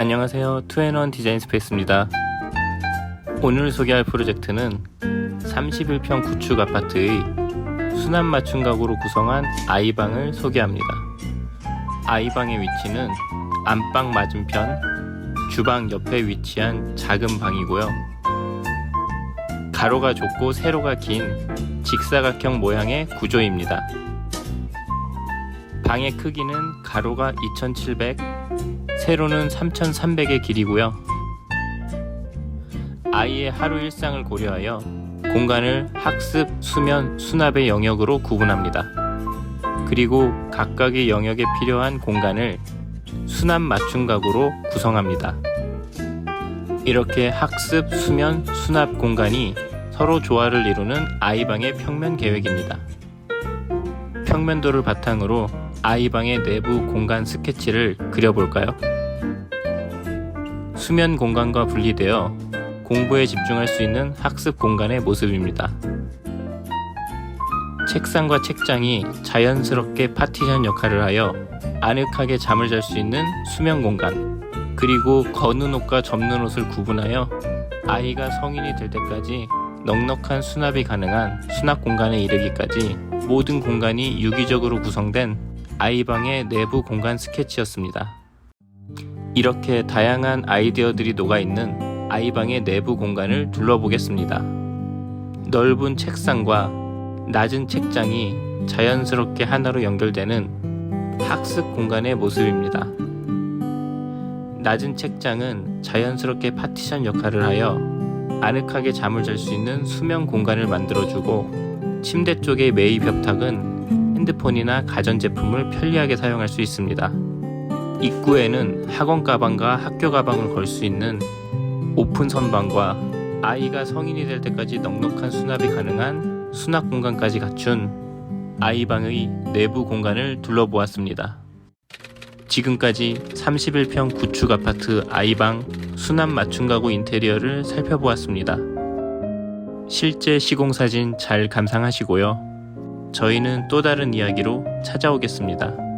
안녕하세요. 투앤원 디자인 스페이스입니다. 오늘 소개할 프로젝트는 31평 구축 아파트의 수납 맞춤 가구로 구성한 아이방을 소개합니다. 아이방의 위치는 안방 맞은편 주방 옆에 위치한 작은 방이고요. 가로가 좁고 세로가 긴 직사각형 모양의 구조입니다. 방의 크기는 가로가 2700, 세로는 3300의 길이고요. 아이의 하루 일상을 고려하여 공간을 학습, 수면, 수납의 영역으로 구분합니다. 그리고 각각의 영역에 필요한 공간을 수납 맞춤 가구로 구성합니다. 이렇게 학습, 수면, 수납 공간이 서로 조화를 이루는 아이방의 평면 계획입니다. 평면도를 바탕으로 아이방의 내부 공간 스케치를 그려볼까요? 수면 공간과 분리되어 공부에 집중할 수 있는 학습 공간의 모습입니다. 책상과 책장이 자연스럽게 파티션 역할을 하여 아늑하게 잠을 잘 수 있는 수면 공간, 그리고 거는 옷과 접는 옷을 구분하여 아이가 성인이 될 때까지 넉넉한 수납이 가능한 수납 공간에 이르기까지 모든 공간이 유기적으로 구성된 아이방의 내부 공간 스케치였습니다. 이렇게 다양한 아이디어들이 녹아있는 아이방의 내부 공간을 둘러보겠습니다. 넓은 책상과 낮은 책장이 자연스럽게 하나로 연결되는 학습 공간의 모습입니다. 낮은 책장은 자연스럽게 파티션 역할을 하여 아늑하게 잠을 잘 수 있는 수면 공간을 만들어주고 침대 쪽의 메이 벽탁은 핸드폰이나 가전제품을 편리하게 사용할 수 있습니다. 입구에는 학원 가방과 학교 가방을 걸 수 있는 오픈 선반과 아이가 성인이 될 때까지 넉넉한 수납이 가능한 수납 공간까지 갖춘 아이방의 내부 공간을 둘러보았습니다. 지금까지 31평 구축 아파트 아이방 수납 맞춤 가구 인테리어를 살펴보았습니다. 실제 시공 사진 잘 감상하시고요. 저희는 또 다른 이야기로 찾아오겠습니다.